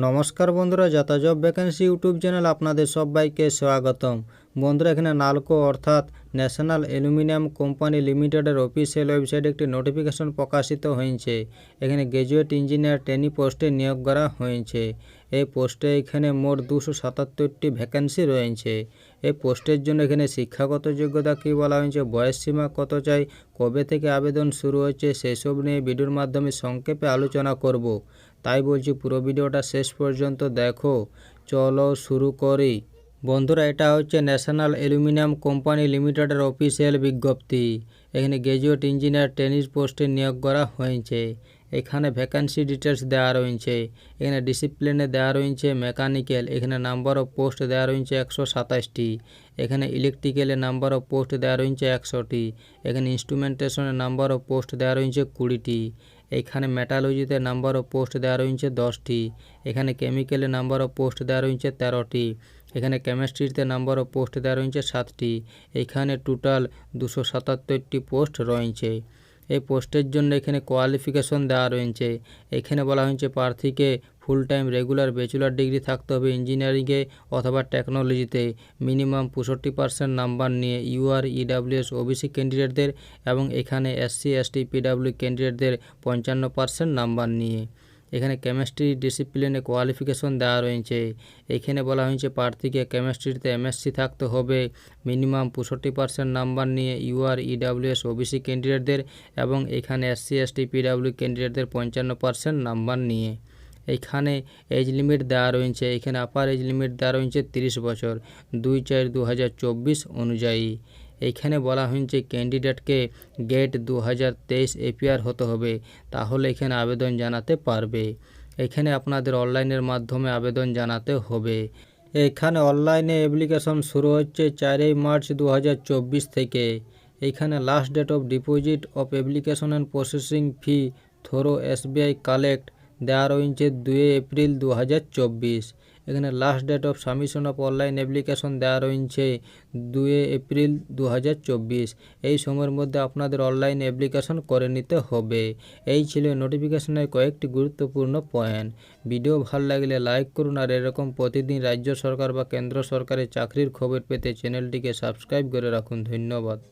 নমস্কার বন্ধুরা যাতাজব vacancy YouTube channel আপনাদের সবাইকে স্বাগতম। বন্ধুরা, এখানে নালকো অর্থাৎ ন্যাশনাল অ্যালুমিনিয়াম কোম্পানি লিমিটেডের অফিসিয়াল ওয়েবসাইটে একটি নোটিফিকেশন প্রকাশিত হয়েছে। এখানে গ্র্যাজুয়েট ইঞ্জিনিয়ার ট্রেনি পোস্টে নিয়োগ করা হয়েছে। এই পোস্টে এখানে মোট দুশো সাতাত্তরটি ভ্যাকেন্সি রয়েছে। এই পোস্টের জন্য এখানে শিক্ষাগত যোগ্যতা কী বলা হয়েছে, বয়স সীমা কত চাই, কবে থেকে আবেদন শুরু হচ্ছে সেসব নিয়ে ভিডিওর মাধ্যমে সংক্ষেপে আলোচনা করব। তাই বলছি পুরো ভিডিওটা শেষ পর্যন্ত দেখো। চলো শুরু করি। বন্ধুরা, এটা হচ্ছে ন্যাশনাল অ্যালুমিনিয়াম কোম্পানি লিমিটেডের অফিসিয়াল বিজ্ঞপ্তি। এখানে গ্র্যাজুয়েট ইঞ্জিনিয়ার টেনিস পোস্টে নিয়োগ করা হয়েছে। এখানে ভ্যাকান্সি ডিটেলস দেওয়া রয়েছে। এখানে ডিসিপ্লিনে দেওয়া রয়েছে মেকানিক্যাল। এখানে নাম্বার অফ পোস্ট দেওয়া রয়েছে একশো সাতাশটি। এখানে ইলেকট্রিক্যালের নাম্বার অফ পোস্ট দেওয়া রয়েছে একশোটি। এখানে ইনস্ট্রুমেন্টেশনের নাম্বার অফ পোস্ট দেওয়া রয়েছে কুড়িটি। এখানে মেটালজিতে নাম্বার অফ পোস্ট দেওয়া রয়েছে দশটি, এখানে কেমিক্যালে নাম্বার অফ পোস্ট দেওয়া রয়েছে তেরোটি, এখানে কেমিস্ট্রিতে নাম্বার অফ পোস্ট দেওয়া রয়েছে সাতটি, এখানে টোটাল দুশো সাতাত্তরটি পোস্ট রয়েছে। এই পোস্টের জন্য এখানে কোয়ালিফিকেশন দেওয়া রয়েছে। এখানে বলা হয়েছে প্রার্থীকে full time regular bachelor degree থাকতে হবে ইঞ্জিনিয়ারিংয়ে অথবা টেকনোলজিতে মিনিমাম পঁয়ষট্টি পার্সেন্ট নাম্বার নিয়ে ইউআর ইডাব্লিউএস ওবিসি ক্যান্ডিডেটদের এবং এখানে এসসি এসটি পিডাব্লিউ ক্যান্ডিডেটদের পঞ্চান্ন পার্সেন্ট নাম্বার নিয়ে। এখানে কেমিস্ট্রি ডিসিপ্লিনে কোয়ালিফিকেশন দেওয়া রয়েছে। এখানে বলা হয়েছে প্রার্থীকে কেমিস্ট্রিতে এমএসসি থাকতে হবে। মিনিমাম পঁয়ষট্টি পার্সেন্ট নাম্বার নিয়ে ইউআর ইডাব্লিউএস ওবিসি ক্যান্ডিডেটদের এবং এখানে এসসি এসটি পিডাব্লিউ ক্যান্ডিডেটদের পঞ্চান্ন পার্সেন্ট নাম্বার নিয়ে। এইখানে এজ লিমিট দেওয়া রয়েছে। এখানে আপার এজ লিমিট দেওয়া রয়েছে তিরিশ বছর। দুই চার দু অনুযায়ী। এইখানে বলা হয়েছে ক্যান্ডিডেটকে গেট দু হাজার তেইশ এপিআর হতে হবে, তাহলে এখানে আবেদন জানাতে পারবে। এখানে আপনাদের অনলাইনের মাধ্যমে আবেদন জানাতে হবে। এখানে অনলাইনে অ্যাপ্লিকেশন শুরু হচ্ছে চারই মার্চ দু হাজার চব্বিশ থেকে। এখানে last date of deposit of application and processing fee through SBI collect দেওয়া রয়েছে দুই এপ্রিল দু হাজার চব্বিশ। এখানে last date of submission of online application দেওয়া রয়েছে দুই এপ্রিল দু হাজার চব্বিশ। এই সময়ের মধ্যে আপনাদের অনলাইন অ্যাপ্লিকেশন করে নিতে হবে। এই ছিল নোটিফিকেশনের কয়েকটি গুরুত্বপূর্ণ পয়েন্ট ভিডিও ভালো লাগলে লাইক করুন আর এরকম প্রতিদিন রাজ্য সরকার বা কেন্দ্র সরকারের চাকরির খবর পেতে চ্যানেলটিকে সাবস্ক্রাইব করে রাখুন। ধন্যবাদ।